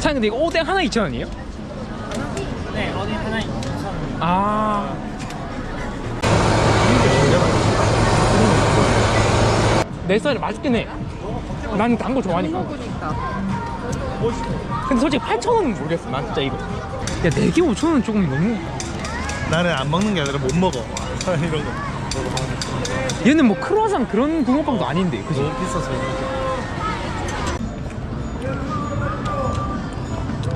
사장님 근데 이거 오뎅 하나 2,000원이에요? 네, 어디 하나 2,000원. 아. 내 스타일 맛있긴 해. 난 단 거 좋아하니까. 근데 솔직히 8,000원은 모르겠어. 난 진짜 이거. 야, 4개 5,000원은 조금 너무. 나는 안 먹는 게 아니라 못 먹어 이런 거 얘는 뭐 크루아상 그런 붕어빵도 아닌데. 그지? 너무 비싸서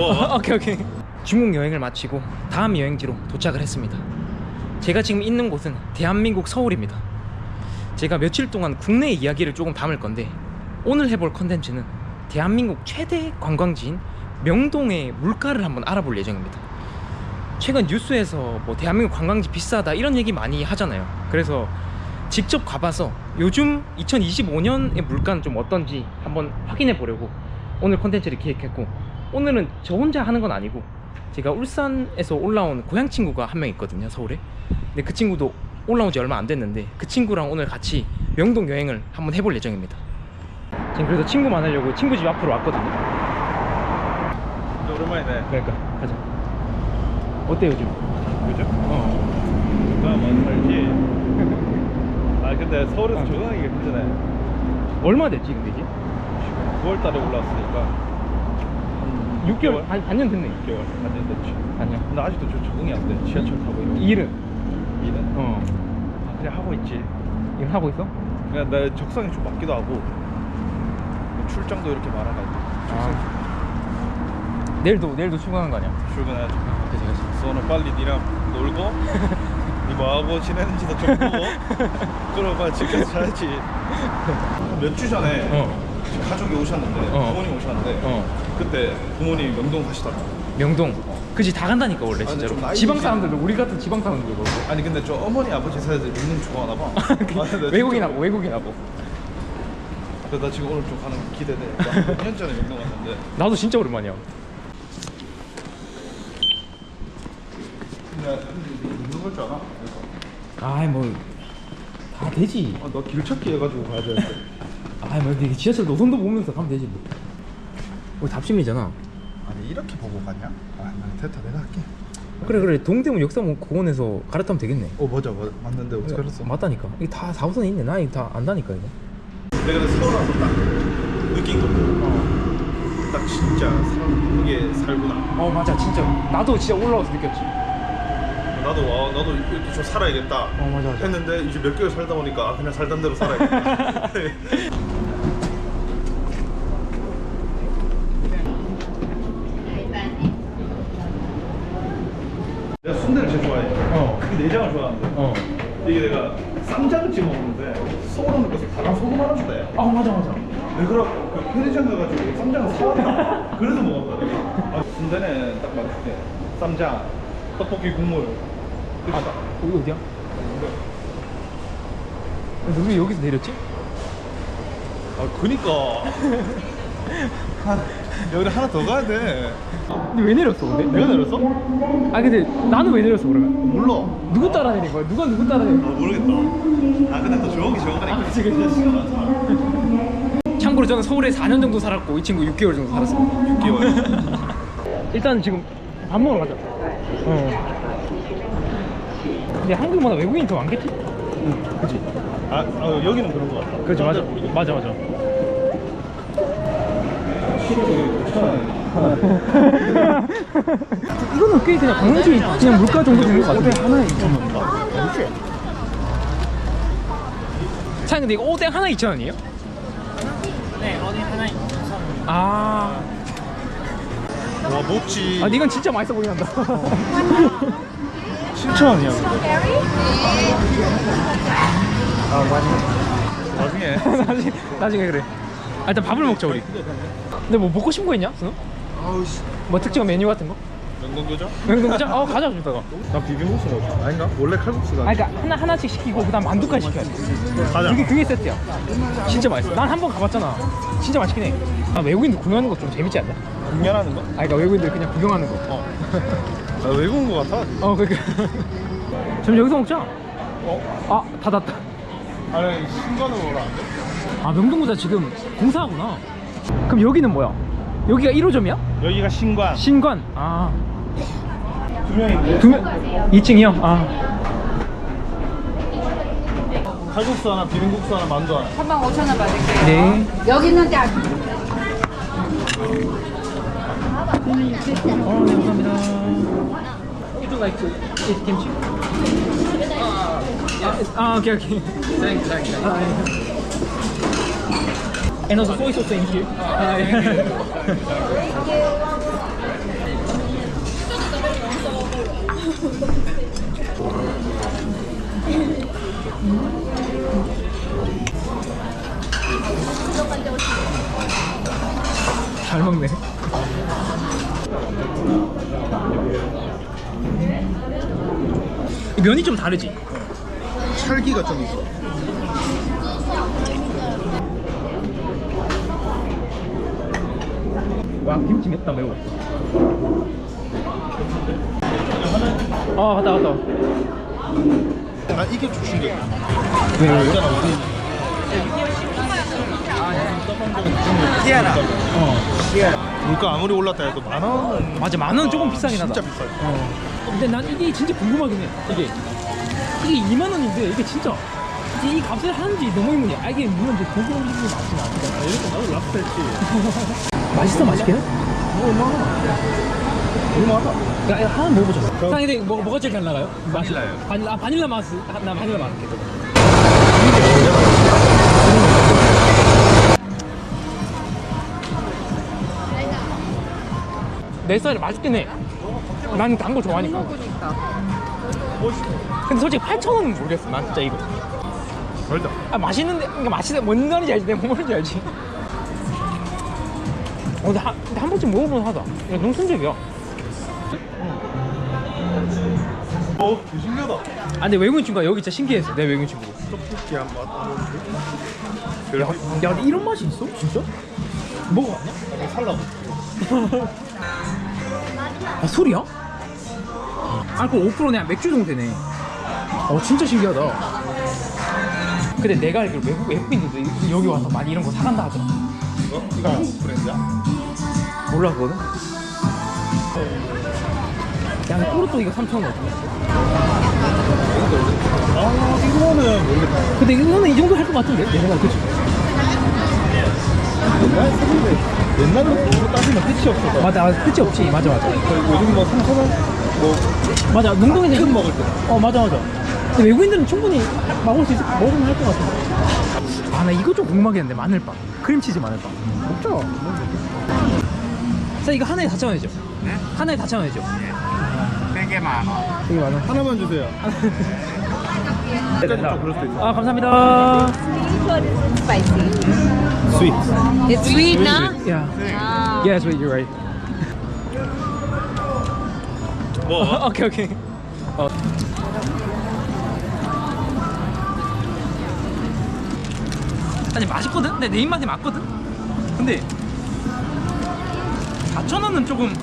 뭐? 오케이 오케이. 중국 여행을 마치고 다음 여행지로 도착을 했습니다. 제가 지금 있는 곳은 대한민국 서울입니다. 제가 며칠 동안 국내 이야기를 조금 담을 건데 오늘 해볼 컨텐츠는 대한민국 최대 관광지인 명동의 물가를 한번 알아볼 예정입니다. 최근 뉴스에서 뭐 대한민국 관광지 비싸다 이런 얘기 많이 하잖아요. 그래서 직접 가봐서 요즘 2025년의 물가는 좀 어떤지 한번 확인해 보려고 오늘 컨텐츠를 기획했고 오늘은 저 혼자 하는 건 아니고 제가 울산에서 올라온 고향 친구가 한 명 있거든요 서울에 근데 그 친구도 올라온 지 얼마 안 됐는데 그 친구랑 오늘 같이 명동 여행을 한번 해볼 예정입니다 지금 그래서 친구 만나려고 친구 집 앞으로 왔거든요 오랜만이네 그러니까 가자 어때 요즘? 그죠? 어 누가 먼 살지 아 근데 서울에서 어. 적응하기가 힘드네 얼마 됐지 근데 이게? 9월달에 올라왔으니까 6개월? 반, 반년 됐네. 6개월. 반년 됐지. 반년. 근데 아직도 저 적응이 안돼. 지하철 타고 이러고 일은? 일은? 어. 아, 그냥 하고 있지. 일 하고 있어? 그냥 내 적성이 좀 맞기도 하고. 뭐 출장도 이렇게 많아가지고 아 내일도 내일도 출근하는 거 아니야? 출근해야지 그치 그치 오늘 빨리 니랑 놀고 니 뭐하고 지내는지도 좀 보고. 그러고 빨리 집에서 자야지. 몇 주 전에 어 가족이 오셨는데 어. 부모님 오셨는데 어. 그때 부모님 명동 가시더라고. 명동. 그지 다 간다니까 원래 아니, 진짜로. 좀 나이 지방 드신- 사람들도 우리 같은 지방 사람들도 그렇고. 아니 근데 저 어머니 아버지 세대들 명동 좋아하나 봐. 아, 근데 외국인하고 외국인하고. 나 지금 오늘 좀 가는 거 기대돼. 몇년 전에 명동 갔는데. 나도 진짜 오랜만이야. 근데 누구 걸줄 알아? 아이 뭐 다 되지. 아, 너 길찾기 해가지고 가야 돼 아이 뭐 이게 지하철 노선도 보면서 가면 되지 뭐. 우리 답심이잖아. 아니 이렇게 보고 가냐? 아 됐다 내가 할게. 그래 그래. 동대문 역사공원에서 갈아타면 되겠네. 어 맞아. 맞아 맞는데 어떻게 알았어? 맞다니까. 이게 다 4호선이 있네. 나 이거 다 안다니까 이거. 내가 서울 와서 딱 느낀 거. 딱 진짜 사람 이게 살구나. 어 맞아. 진짜. 나도 진짜 올라와서 느꼈지 나도 와 나도 이렇게 좀 살아야겠다. 어 맞아 맞아 했는데 이제 몇 개월 살다 보니까 아, 그냥 살던 대로 살아야겠다. 내가 순대를 제일 좋아해. 어. 그 내장을 좋아하는데 어. 이게 내가 쌈장을 찍어 먹는데 소금 넣어서 다랑 소금 하나 준대. 아 맞아 맞아 왜 그러 그 편의점 가가지고 쌈장을 사왔다. 그래서 먹었다. 내가. 아, 순대는 딱 맛있게. 쌈장, 떡볶이 국물. 끝이다. 여기 어디야? 근데 우리 여기서 내렸지? 아 그니까. 하, 여기 하나 더 가야 돼. 근데 왜 내렸어 근데? 내가 내렸어? 아 근데 나는 왜 내렸어 그러면? 몰라. 누구 따라 내린 거야? 누가 누구 따라 내린 아 거야? 모르겠다. 아 근데 또 좋은 게 좋은 거니까. 아, 그치, 그치. 시간 많잖아. 참고로 저는 서울에 4년 정도 살았고 이 친구 6개월 정도 살았습니다 6개월. 일단 지금 밥 먹으러 가자 어 근데 한국보다 외국인이 더 많겠지? 응 그치 아 어, 여기는 그런 거 같다. 그치 맞아 맞아 맞아 이거는 꽤 그냥 관광지 그냥 물가 정도 되는 것 같은데 하나에 2,000원 사장님 근데 이거 오뎅 하나 2,000원이에요? 네, 어디 하나 2,000원. 아, 와 먹지. 아 이건 진짜 맛있어 보이긴 한다 7천 원이야. 아 나중에. 나중에. 나중에, 나중에 그래 아, 일단 밥을 먹자 우리 근데 뭐 먹고 싶은 거 있냐? 순우? 아우 씨. 뭐 특징 메뉴 같은 거? 명동 교자? 명동 가자? 어 가자 좀 이따가 나 비빔국수 먹어. 아닌가? 원래 칼국수가. 아 그니까 하나, 하나씩 시키고 그 다음 만두까지 시켜야 돼 가자. 그게 그게 세트야 진짜 맛있어 난 한 번 가봤잖아 진짜 맛있긴 해 아, 외국인들 구경하는 거 좀 재밌지 않냐? 공연하는 거? 아 그니까 외국인들 그냥 구경하는 거 어. 나 외국 온 거 같아. 어 그니까 좀 여기서 먹자 어? 아 닫았다 아니 신관으로 오라 안 돼? 아 명동구자 지금 공사하구나 그럼 여기는 뭐야? 여기가 1호점이야? 여기가 신관 신관. 아. 두 명인데 두 명. 2층이요? 아. 칼국수 하나 비빔국수 하나 만두 하나 3만 5천 원 받을게요. 네. 여기는 딱 어, 네, 감사합니다. Would you like to eat kimchi? 아, 오케이, 오케이. Thanks, thanks. 아, 예. And also soy sauce in here. 아, 예. 잘 먹네. 면이 좀 다르지? 찰기가 좀 있어 와 김치 맵다 매워. 아 갔다 갔다. 나 이게 좀 충격이야 왜 왜? 있잖아 우리 어 물가 아무리 올랐다 해도 만 원은 맞아 만 원 조금 비싸긴 하다. 진짜 비싸요 어. 근데 난 이게 진짜 궁금하긴 해. 이게 이게 2만 원인데 이게 진짜 이게 이 값을 하는지 너무 의문이야. 아, 이게 물론 이제 고기 음식이 맛이 나니까. 이렇게 나도 랍스터 했지 맛있어 맛있게? 얼마나 야, 야, 하나 먹어보자. 사장님, 근데 뭐, 뭐가 제일 잘 나가요? 맛이? 바닐라요. 바닐라, 아, 바닐라 맛, 아, 나 바닐라 맛. 내 스타일 맛있긴 해. 난 단 거 좋아하니까. 근데 솔직히 8,000원은 모르겠어. 난 진짜 이거. 벌다 아, 맛있는데, 그러니까 맛있는, 뭔 말인지 알지? 내가 뭔 말인지 알지? 어, 근데 한, 근데 한 번쯤 먹어보면 하다. 야, 너무 순적이야. 어 신기하다 아 근데 외국인 친구가 여기 진짜 신기했어 내 외국인 친구 떡볶이 한 맛 야, 야 근데 이런 맛이 있어? 진짜? 먹어봤냐? 살라고 아 술이야? 알코올 5%네 맥주 정도 되네 어 진짜 신기하다 근데 내가 알기로 외국, 외국인들도 여기 와서 많이 이런 거 사간다 하더라 이거? 이거 한국 브랜드야? 몰라 그거는? 야 근데 꼬르또 이거 3,000원 어떻게 아 이거는 모르겠다 근데 이거는 이 정도 할 것 같은데? 내 생각에 그치? 옛날 사는데 옛날에 이거 따지면 끝이 없어 맞아 맞아 끝이 없지 맞아 맞아 요즘 뭐 3,000원? 뭐 맞아 농동에서 큰 먹을 때. 어 맞아 맞아. 근데 외국인들은 충분히 먹을 수 있을 먹으면 할 것 같은데. 아나 이거 좀 궁금하겠는데 마늘빵. 크림치즈 마늘빵. 먹자. 자 이거 하나에 4,000원이죠? 네? 하나에 4,000원이죠? 되게 많아 되게 많아 하나만 주세요. 된다. 그럴 수도 있어. 아 감사합니다. It's sweet? Yeah. Ah. Yeah sweet you're right 뭐? 오케이 오케이 어. 아니 맛있거든? 근데 내 입맛에 맞거든? 근데 4,000원은 조금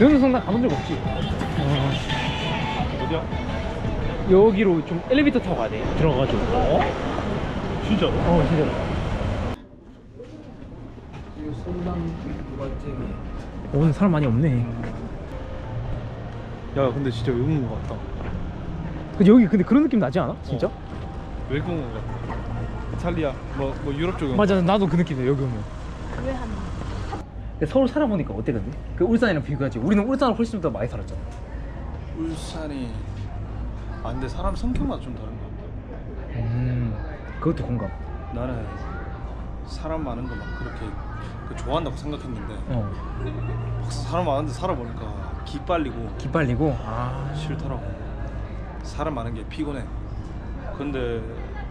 여기 성당 가본 적 없지? 어디야? 여기로 좀 엘리베이터 타고 가야 돼 들어가가지고 어? 진짜로? 어 진짜 오늘 사람 많이 없네. 야 근데 진짜 외국인 것 같다. 근데 여기 근데 그런 느낌 나지 않아? 진짜? 외국인 것 같아. 이탈리아 뭐, 뭐 유럽 쪽은 맞아 나도 그 느낌이야 여기 오면. 서울 살아보니까 어때 근데? 그 울산이랑 비교하지. 우리는 울산을 훨씬 더 많이 살았잖아. 울산이 아 근데 사람 성격마다 좀 다른 음 그것도 공감. 나는 사람 많은 거 막 그렇게 그 좋아한다고 생각했는데 어. 막상 사람 많은데 살아보니까 기 빨리고 기빨리고? 아. 싫더라고. 사람 많은 게 피곤해. 근데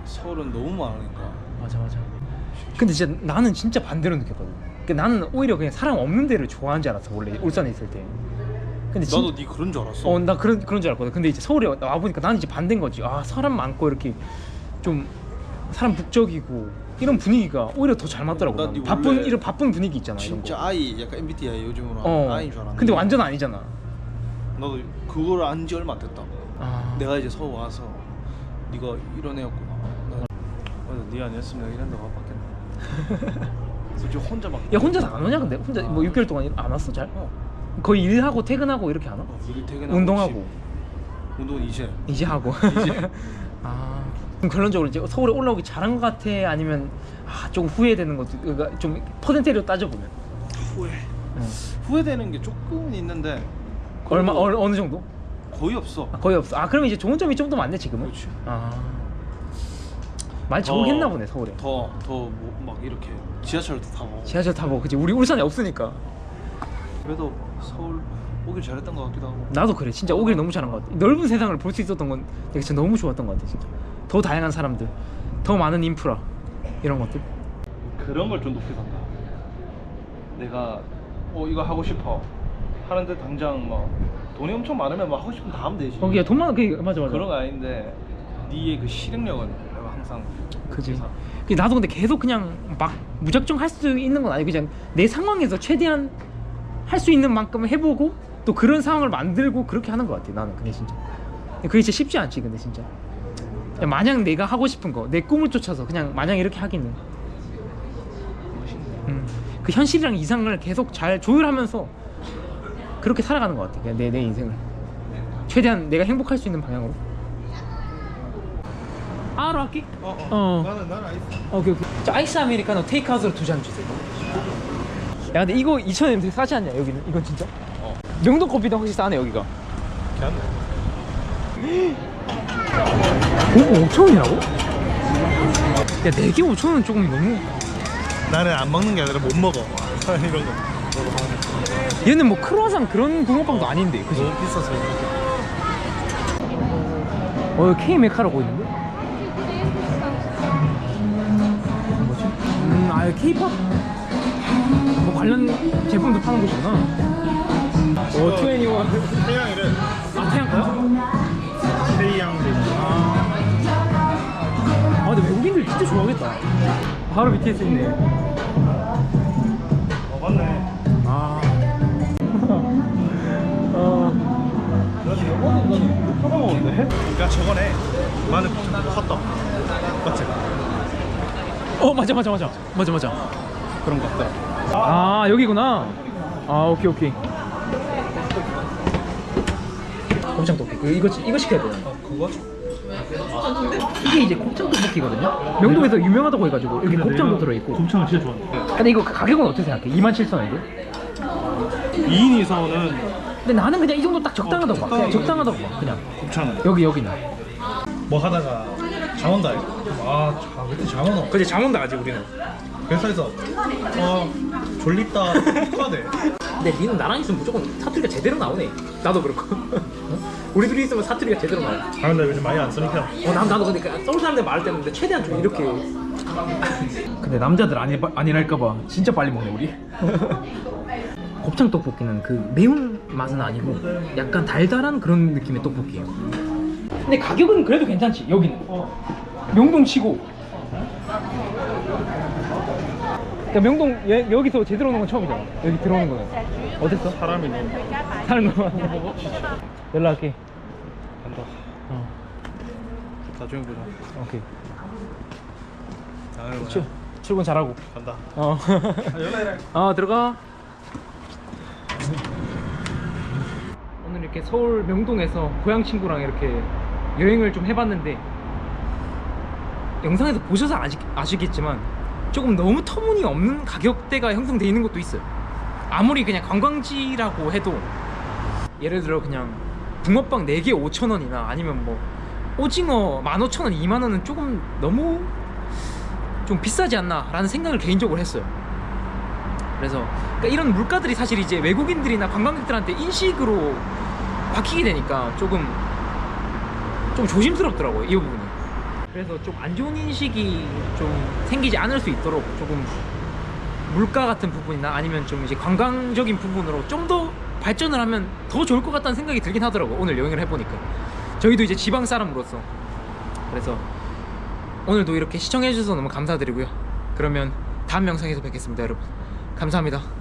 서울은 너무 많으니까. 맞아 맞아. 근데 진짜 나는 진짜 반대로 느꼈거든. 그 나는 오히려 그냥 사람 없는 데를 좋아하는 줄 알았어 원래 울산에 있을 때. 근데 진- 나도 네 그런 줄 알았어. 어, 나 그런 그런 줄 알았거든. 근데 이제 서울에 와 보니까 나는 이제 반대인 거지. 아, 사람 많고 이렇게 좀 사람 북적이고 이런 분위기가 오히려 더 잘 맞더라고. 나 나는. 네 바쁜 원래 이런 바쁜 분위기 있잖아. 진짜 아이 약간 MBTI 요즘으로 거. 어. 아이인 줄 알았는데 근데 완전 아니잖아. 나도 그걸 안 지 얼마 안 됐다 아. 내가 이제 서울 와서 네가 이런 애였구나. 나- 맞아, 네 아니었으면 내가 이런 데가 바뀌었나. 솔직히 혼자 막. 야 혼자 안 오냐 근데 혼자 뭐 6개월 동안 안 왔어 잘? 어. 거의 일하고 퇴근하고 이렇게 안 와? 어, 일 퇴근하고 운동하고 집. 운동은 이제. 이제 하고 이제. 아 결론적으로 이제 서울에 올라오기 잘한 것 같아 아니면 아 조금 후회되는 것도 그러니까 좀 퍼센테이로 따져보면 후회. 응. 후회되는 게 조금은 있는데. 얼마 어, 어느 정도? 거의 없어. 아, 거의 없어 아 그러면 이제 좋은 점이 좀 더 많네 지금은 그렇지. 아 많이 적응했나 보네 서울에 더더막 이렇게 지하철도 타고. 지하철 타고 그치 우리 울산에 없으니까 그래도 서울 오길 잘했던 것 같기도 하고. 나도 그래 진짜 오길 너무 잘한 것 같아 넓은 세상을 볼 수 있었던 건 진짜 너무 좋았던 것 같아 진짜 더 다양한 사람들 더 많은 인프라 이런 것들. 그런 걸 좀 높이 산다. 내가 어 이거 하고 싶어. 하는데 당장 뭐 돈이 엄청 많으면 뭐 하고 싶으면 다 하면 되지. 거기야 돈 많은 그 맞아 맞아. 그런 거 아닌데 니의 그 실행력은 내가 항상 그지. 그 나도 근데 계속 그냥 막 무작정 할 수 있는 건 아니고 그냥 내 상황에서 최대한 할 수 있는 만큼 해보고 또 그런 상황을 만들고 그렇게 하는 것 같아 나는. 근데 진짜. 그게 진짜 쉽지 않지 근데 진짜 그냥 마냥 내가 하고 싶은 거 내 꿈을 쫓아서 그냥 마냥 이렇게 하기는. 음, 그 현실이랑 이상을 계속 잘 조율하면서 그렇게 살아가는 것 같아 그냥 내, 내 인생을 최대한 내가 행복할 수 있는 방향으로 아로 할게 어, 어. 어. 나는 나는 아이스. 오케이 오케이 저 아이스 아메리카노 테이크아웃으로 두 잔 주세요 야 근데 이거 2,000원 되게 싸지 않냐 여기는 이건 진짜 어. 명동 커피도 확실히 싸네 여기가 괜찮네. 오 5,000원이라고? 야 4개 5,000원 조금 너무 나는 안 먹는 게 아니라 못 먹어. 이런 거. 얘는 뭐 크루아상 그런 붕어빵도 아닌데 그지? 너무 비싸서. 어 여기 K 메카라고 있는데? 뭐지? 음, 아 K-팝 뭐 관련 제품도 파는 곳이구나. 오, 트웬티원. 태양이래. 아, 태양가요? 근데 외국인들 진짜 좋아하겠다. 바로 BTS 있네. 어 맞네. 아. 어. 저번에 마늘 컸다. 맞지? 어, 맞아, 맞아, 맞아. 맞아, 맞아. 그런 거 같더라. 아 여기구나 아 오케이 오케이 곱창 떡볶이 그 이거 이거 시켜야 돼요 어 그거? 이게 이제 곱창 떡볶이거든요 명동에서 유명하다고 해가지고 여기 곱창도 들어있고 곱창을 진짜 좋아해. 근데 이거 가격은 어떻게 생각해? 27,000원인데? 2인 이상은 근데 나는 그냥 이 정도 딱 적당하다고 봐 그냥 적당하다고 봐 그냥 곱창은 여기 여기는 뭐 하다가 잠온다. 아, 자, 그때 잠온 어 그지 잠온다 아직 우리는 회사에서 어 졸립다. 축하돼. 근데 니는 나랑 있으면 무조건 사투리가 제대로 나오네 나도 그렇고 우리 둘이 있으면 사투리가 제대로 나와 아 근데 요즘 많이 안 편. 어, 난, 나도 근데 그 서울 사람들 말할 때는 근데 최대한 좀 이렇게. 근데 남자들 아니, 아니랄까봐 진짜 빨리 먹네 우리. 곱창 떡볶이는 그 매운 맛은 아니고 약간 달달한 그런 느낌의 떡볶이에요. 근데 가격은 그래도 괜찮지 여기는. 명동 치고 그러니까 명동 여, 여기서 제대로 오는 건 처음이잖아 여기 들어오는 거는 어땠어? 사람이 너무 사는 거 연락할게 간다. 어 나중에 보자. 오케이. 출, 출근 잘하고 간다. 어. 아, 연락해. 아 들어가. 오늘 이렇게 서울 명동에서 고향 친구랑 이렇게 여행을 좀 해봤는데 영상에서 보셔서 아시, 아시겠지만 조금 너무 터무니없는 가격대가 형성돼 있는 것도 있어요. 아무리 그냥 관광지라고 해도 예를 들어 그냥 붕어빵 4개 5천 원이나 아니면 뭐 오징어 15,000원, 2만 원은 조금 너무 좀 비싸지 않나 라는 생각을 개인적으로 했어요 그래서 그러니까 이런 물가들이 사실 이제 외국인들이나 관광객들한테 인식으로 바뀌게 되니까 조금 좀 조심스럽더라고요 이 부분이 그래서 좀 안 좋은 인식이 좀 생기지 않을 수 있도록 조금 물가 같은 부분이나 아니면 좀 이제 관광적인 부분으로 좀 더 발전을 하면 더 좋을 것 같다는 생각이 들긴 하더라고요 오늘 여행을 해보니까 저희도 이제 지방 사람으로서 그래서 오늘도 이렇게 시청해주셔서 너무 감사드리고요. 그러면 다음 영상에서 뵙겠습니다, 여러분. 감사합니다.